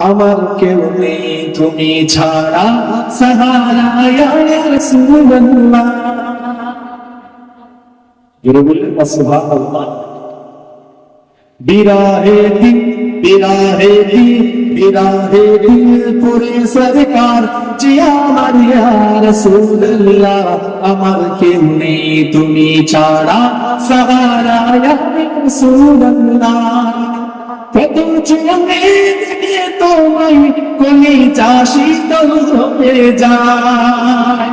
আমার কেউ নেই তুমি ছাড়া সাহারা বললেন বিরাহে দিন বিরাহে দিন বিরাহে দিন পুরে সরকার। যে আমার ইয়া রাসূলুল্লাহ, আমার কেউ নেই, তুমি ছাড়া সাহারা রাসূলুল্লাহ। কত চলে দেখে তোমায় কলি চাষি তল হয়ে যায়।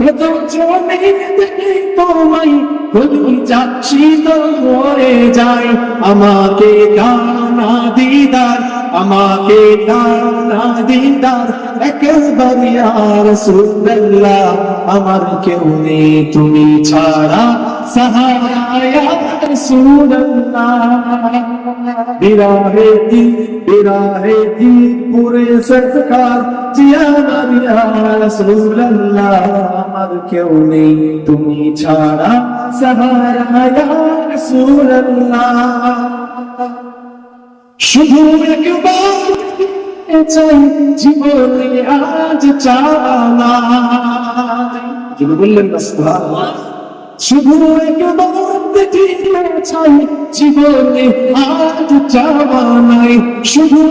কত চলে দেখে তোমায় কলি যাচ্ছি তো হয়ে যাই। আমাকে দানা দিদার, আমাকে দানা দিদার। একবার আর সুন্দর আমার কেউ নেই, তুমি ছাড়া। সাহারা ইয়ার সুন্দল্লাহ বিরাহে দিল বিরাহে দিল পুরে সরকার জিয়া মারিয়া রাসূলুল্লাহ, আমার কেউ নেই, তুমি ছাড়া ইয়া রাসূলুল্লাহ। শুধু একবার আজ যিনি বললেন না শুধু জীবনে আজ চাওয়া নাই। শুধু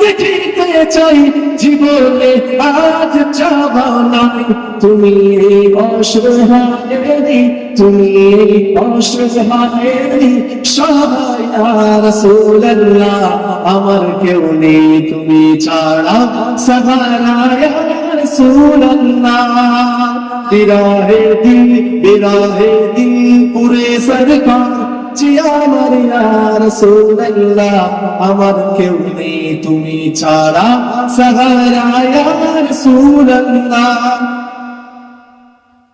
দেখিতে চাই জীবনে আজ চাওয়া নাই। তুমি এই অসহায়েরি তুমি এই অসহায়েরি সবাই রাসূলুল্লাহ আমার কেউ নেই। তুমি ছাড়া সাহারা রাসূলুল্লাহ বিরাহে দিল বিরাহে দিল পুরে সরকার। জিয়া মারিয়া রাসূলুল্লাহ, আমার কেউ নেই তুমি ছাড়া। সাহারা ইয়া রাসূলুল্লাহ।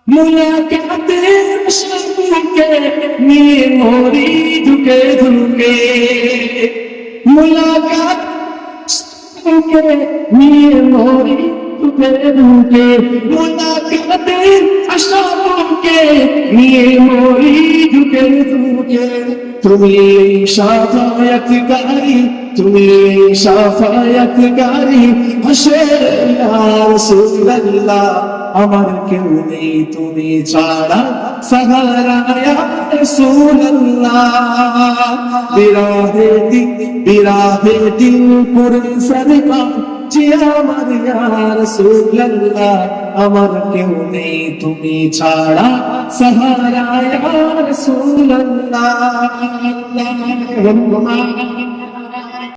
মুলাকাতের শরীকে নিয়ে মরি ঢুকে ঢুকে মুলাকাত ঢুকে মুলাকাতের আশাকে নিয়ে মরি ঢুকে ঢুকে তুমি সাফায়াত তুমি সাফায়াত গারি হাসে রাসূলুল্লাহ, আমার কেউ নেই তুমি ছাড়া সাহারা রাসূলুল্লাহ। বিরাহে দিন বিরাহে দিন পুরে সরকার যে আমার রাসূলুল্লাহ আমার কেউ নেই তুমি ছাড়া। সহারা রাসূলুল্লাহ।